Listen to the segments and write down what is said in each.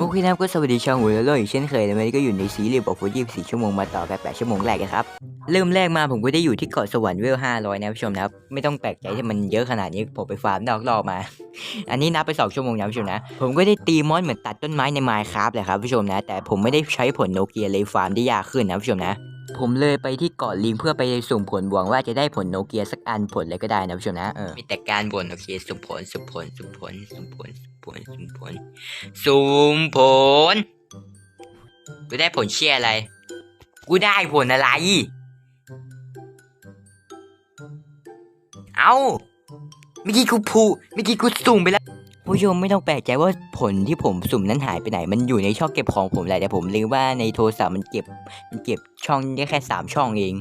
โอเคนะครับก็สวัสดีชาวหัวโลกอีกเช่นเคยนะวันนี้ก็อยู่ในซีรีส์บอกฟู24ชั่วโมงมาต่อกัน8ชั่วโมงแรกนะครับ เริ่มแรกมาผมก็ได้อยู่ที่เกาะสวรรค์เวล500นะผู้ชมนะครับ ไม่ต้องแปลกใจที่มันเยอะขนาดนี้ผมไปฟาร์มนอกรอบมา อันนี้นับไป2ชั่วโมงนะผู้ชมนะ ผมก็ได้ตีมอนเหมือนตัดต้นไม้ในไมค์ครับแหละครับผู้ชมนะ แต่ผมไม่ได้ใช้ผลโนเกียเลยฟาร์มได้ยากขึ้นนะผู้ชมนะ ผมเลยไปที่เกาะลิงเพื่อไปสุ่มผลหวังว่าจะได้ผลโนเกียสักอันผลอะไรก็ได้นะผู้ชมนะเออมีแต่การบ่นโอเคสุ่มผลสุ่มผลสุ่มผลสุ่มผลสุ่มผลสุ่มผลสุ่มผลกูได้ผลเชี่ยอะไร กูได้ผลอะไร เอาเมื่อกี้กูพูเมื่อกี้กูสุ่มไปแล้ว ผู้ชมไม่ต้องแปลกใจว่าผลที่ผมสุ่มนั้นหายไปไหน มันอยู่ในช่องเก็บของผมแหละแต่ผมลืมว่าในโทรศัพท์มันเก็บมันเก็บช่องได้แค่สามช่องเอง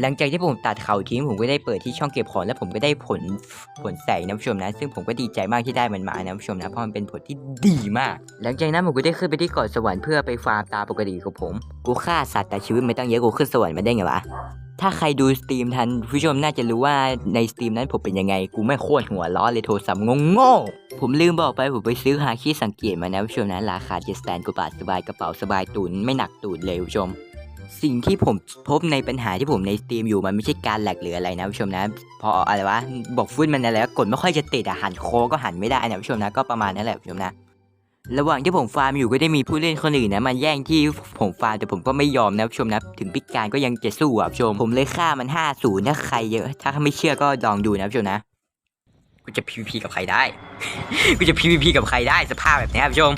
หลังจากที่ผมตัดเขาทิ้งผมก็ได้เปิดที่ช่องเก็บของแล้วผมก็ได้ผลผลแสงนะผู้ชมนะ ซึ่งผมก็ดีใจมากที่ได้มันมานะผู้ชมนะเพราะมันเป็นผลที่ดีมาก หลังจากนั้นผมก็ได้ขึ้นไปที่เกาะสวรรค์เพื่อไปฟาร์มตาปกติของผม กูฆ่าสัตว์แต่ชีวิตไม่ต้องเยอะกูขึ้นสวรรค์มาได้ไงวะ ถ้าใครดูสตรีมทันผู้ชมน่าจะรู้ว่าในสตรีมนั้นผมเป็นยังไง กูไม่โคตรหัวล้อเลยโทรศัพท์งงงๆผมลืมบอกไปผมไปซื้อฮาคิสังเกตมานะผู้ชมนะราคาเจ็ดแสนกว่าบาทสบายกระเป๋าสบายตุนไม่หนักตูดเลยผู้ชม สิ่งที่ผมพบในปัญหาที่ผมในสตรีมอยู่มันไม่ใช่การแหลกหรืออะไรนะผู้ชมนะ พออะไรวะบอกฟุตมันอะไรวะกดไม่ค่อยจะติดอะหันโคก็หันไม่ได้นะผู้ชมนะก็ประมาณนั้นแหละผู้ชมนะ ระหว่างที่ผมฟาร์มอยู่ก็ได้มีผู้เล่นคนอื่นนะมันแย่งที่ผมฟาร์มแต่ผมก็ไม่ยอมนะชมนะ ถึงพิการก็ยังจะสู้อะผู้ชม ผมเลยฆ่ามัน5 0ถ้าใครเยอะ ถ้าไม่เชื่อก็ลองดูนะชมนะกูจะ PVP กับใครได้ กูจะ PVP กับใครได้สภาพแบบนี้ครับชม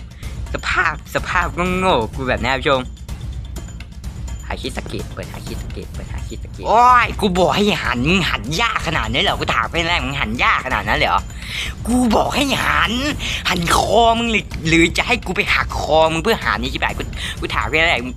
สภาพสภาพโง่ๆกูแบบนี้ครับชมาคิสกเกตเปิดหาคิสกเกตเปิดหาคิสกเกตโอ้ยกูบอกให้หันมึงหันยากขนาดนี้เหรอกูถามไปแรกมึงหันยากขนาดนั้นเหรอกูบอกให้หัน หันคอมึงหรือหรือจะให้กูไปหักคอมึงเพื่อหานี่ใช่ไหมกูกูถามแค่ไหนมึง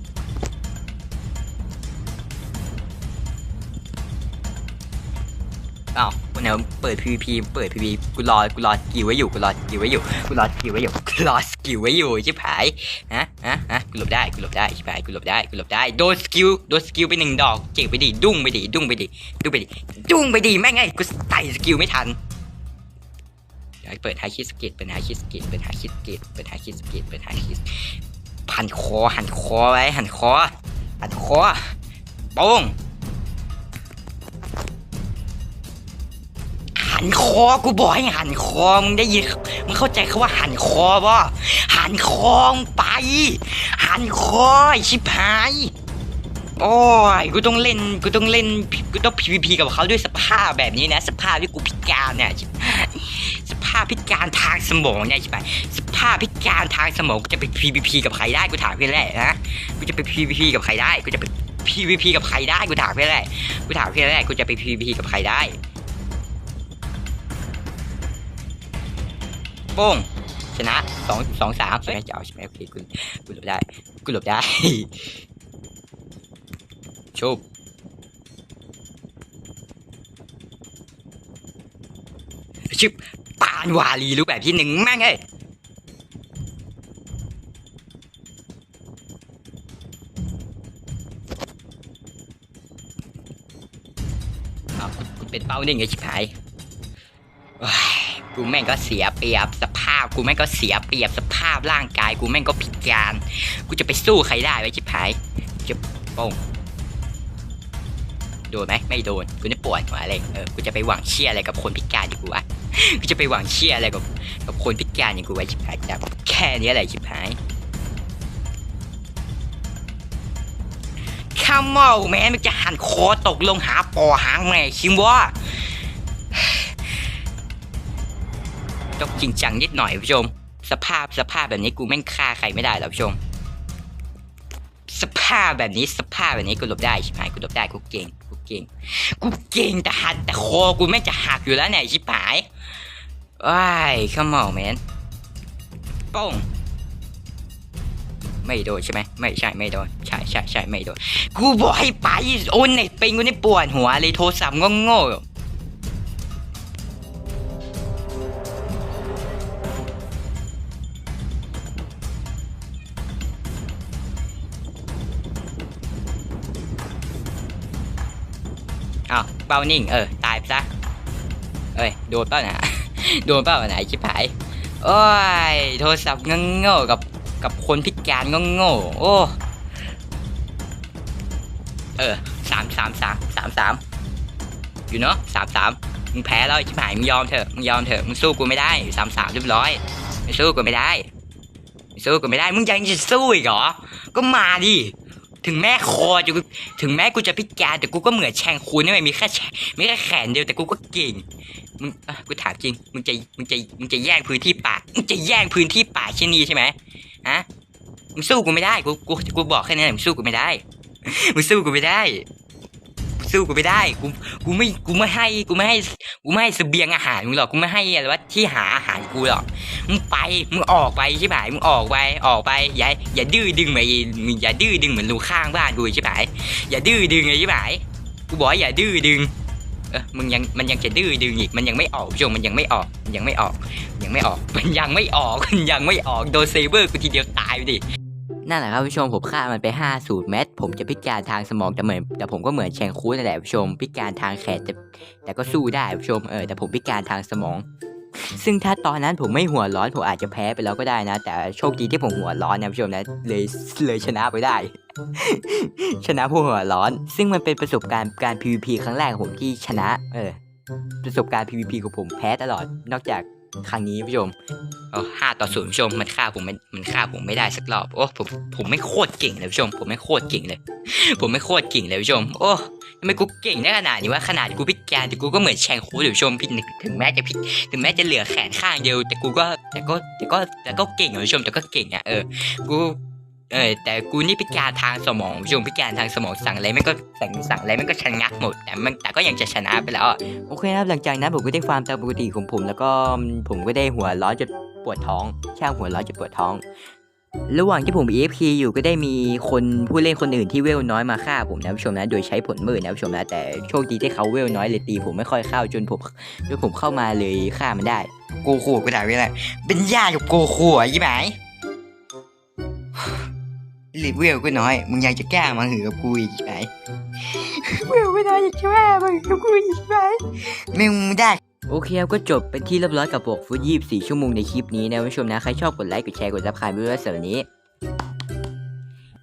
อ้าววันนี้เปิด PVP เปิด PVP กูรอกูรอสกิลไว้อยู่กูรอสกิลไว้อยู่กูรอสกิลไว้อยู่กูรอสกิลไว้อยู่ชิบหายฮะฮะฮะกูหลบได้กูหลบได้ชิบหายกูหลบได้กูหลบได้โดนสกิลโดนสกิลไปหนึ่งดอกเจ็บไปดิดุ้งไปดิดุ้งไปดิดุ้งไปดิดุ้งไปดิแม่งไงกูไต่สกิลไม่ทันเดี๋ยวเปิดไฮคิสเกตเป็นไฮคิสเกตเป็นไฮคิสเกตเป็นไฮคิสเกตเป็นไฮคิสหันคอหันคอไว้หันคอหันคอโป้ง หันคอกูบอกให้หันคอมึงได้ยินมึงเข้าใจคำว่าหันคอป่ะหันคอไป หันคอชิบหายโอ้ยกูต้องเล่นกูต้องเล่นกูต้อง PVP กับเขาด้วยสภาพแบบนี้นะ สภาพที่กูพิการเนี่ยชิบหายสภาพพิการทางสมองเนี่ยใช่ไหมสภาพพิการทางสมองกูจะไป PVP กับใครได้กูถามเพื่อนแหละนะกูจะไป PVP กับใครได้กูจะไป PVP กับใครได้กูถามเพื่อนแหละกูถามเพื่อนแหละกูจะไป PVP กับใครได้ โป้งชนะสองสองสามใช่ไหมจะเอาใช่ไหมโอเคกูกูหลบได้กูหลบได้ชุบชึบปานวาลีรูปแบบที่หนึ่งแม่งเอ้ยเอาเป็นเป้านึ่งไงชิบหาย กูแม่งก็เสียเปรียบสภาพกูแม่งก็เสียเปรียบสภาพร่างกายกูแม่งก็พิการกูจะไปสู้ใครได้ไว้ชิบหายจะป้องโดนไหมไม่โดนกูจะปวดหัวอะไรเออกูจะไปหวังเชี่ยอะไรกับคนพิการอย่างกูวะกูจะไปหวังเชี่ยอะไรกับกับคนพิการอย่างกูไว้ชิบหายจับแค่นี้อะไรชิบหาย Come on แม่มันจะหันคอตกลงหาปอหางแม่ชิมวะ ต้องจริงจังนิดหน่อยผู้ชม สภาพสภาพแบบนี้กูแม่งฆ่าใครไม่ได้หรอกผู้ชม สภาพแบบนี้สภาพแบบนี้กูหลบได้ชิบหายกูหลบได้กูเก่งกูเก่งกูเก่งแต่หันแต่คอกูแม่งจะหักอยู่แล้วเนี่ยชิบหายว้าย come on man ป้องไม่โดนใช่ไหมไม่ใช่ไม่โดนใช่ใช่ใช่ไม่โดนกูบอกให้ไปโอนเน็ตเป็นกูนี่ปวดหัวเลยโทรศัพท์โง่ๆ เป้านิ่ง เออ ตายไปซะ เอ้ย โดนเป้าน่ะโดนเป้าไหนชิบหาย โอ้ย โทรศัพท์โง่ๆกับกับคนพิการโง่ๆโอ้ เออสามสามสามสามสามอยู่เนาะสามสามมึงแพ้แล้วชิบหายมึงยอมเถอะ มึงยอมเถอะ มึงสู้กูไม่ได้สามสามเรียบร้อยไม่สู้กูไม่ได้ไม่สู้กูไม่ได้ มึงยังจะสู้อีกเหรอ ก็มาดิ ถึงแม่คอจะกูถึงแม้กูจะพิการแต่กูก็เหมือนแชงคูนี่ไม่มีแค่ไม่แค่แขนเดียวแต่กูก็เก่งมึงกูถามจริงมึงจะมึงจะมึงจะแย่งพื้นที่ป่ามึงจะแย่งพื้นที่ป่าเช่นนี้ใช่ไหมฮะมึงสู้กูไม่ได้กูกูกูบอกแค่นี้แหละมึงสู้กูไม่ได้มึงสู้กูไม่ได้ สู้กูไม่ได้กูกูไม่กูไม่ให้กูไม่ให้กูไม่ให้เสบียงอาหารมึงหรอกกูไม่ให้อะไรวะที่หาอาหารกูหรอกมึงไปมึงออกไปใช่ไหมมึงออกไปออกไปอย่าอย่าดื้อดึงไปมึงอย่าดื้อดึงเหมือนลูกข้างบ้านกูใช่ไหมอย่าดื้อดึงเลยใช่ไหมกูบอกอย่าดื้อดึงเออมึงยังมันยังจะดื้อดึงอีกมันยังไม่ออกผู้ชมมันยังไม่ออกมันยังไม่ออก ยังไม่ออกมันยังไม่ออกมันยังไม่ออกโดนเซเบอร์กูทีเดียวตายไปดิ นั่นแหละครับผู้ชมผมฆ่ามันไป5สูตรแมทผมจะพิการทางสมองแต่เหมือนแต่ผมก็เหมือนแชงคูนั่นแหละผู้ชม พิการทางแขนแต่แต่ก็สู้ได้ผู้ชมเออแต่ผมพิการทางสมอง ซึ่งถ้าตอนนั้นผมไม่หัวร้อนผมอาจจะแพ้ไปแล้วก็ได้นะ แต่โชคดีที่ผมหัวร้อนนะผู้ชมนะเลยเลยชนะไปได้ ชนะผู้หัวร้อน ซึ่งมันเป็นประสบการณ์การ PVP ครั้งแรกของผมที่ชนะ เออ ประสบการณ์ PVP ของผมแพ้ตลอดนอกจาก ครั้งนี้ผู้ชมห้าต่อศูนย์ผู้ชมมันฆ่าผมไม่มันฆ่าผมไม่ได้สักรอบโอ้ผมผมไม่โคตรเก่งเลยผู้ชม ผมไม่โคตรเก่งเลย ผมไม่โคตรเก่งเลยผู้ชม โอ้ทำไมกูเก่งได้ขนาดนี้ว่าขนาดกูพิการแต่กูก็เหมือนแชงคูอยู่ผู้ชมพี่ถึงแม้จะพิถึงแม้จะเหลือแขนข้างเดียวแต่กูก็แต่ก็แต่ก็แต่ก็เก่งเลยผู้ชมแต่ก็เก่งอะเออกู เออแต่กูนี่พิการทางสมองผู้ชมพิการทางสมองสั่งอะไรมันก็สั่งสั่งอะไรมันก็ชะงักหมดแต่มันแต่ก็ยังจะชนะไปแล้วอะโอเคครับหลังจากนั้นผมก็ได้ฟาร์มตามปกติของผมแล้วก็ผมก็ได้หัวร้อนจนปวดท้องช่างหัวร้อนจนปวดท้อง ระหว่างที่ผม EFP อยู่ก็ได้มีคนผู้เล่นคนอื่นที่เวลน้อยมาฆ่าผมนะผู้ชมนะ โดยใช้ผลมืดนะผู้ชมนะแต่โชคดีที่เขาเวลน้อยเลยตีผมไม่ค่อยเข้าจนผมจนผมเข้ามาเลยฆ่ามันได้ โกคูก็ได้เวลาเป็นญาติกับโกคูอะยี่ไหม ลิเวลก็น้อย มึงยังจะแกล้งมาหือกับกูอีกใช่ไหมเวลก็น้อยอยากจะแกล้งมาหือกับกูอีกใช่ไหมไม่มึงไม่ได้ โอเคครับก็จบเป็นที่เรียบร้อยกับบอกฟุตยี่สี่ชั่วโมงในคลิปนี้นะผู้ชมนะ ใครชอบกดไลค์ กดแชร์ กดซับสไครต์ไปด้วยสำหรับวันนี้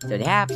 สวัสดีครับ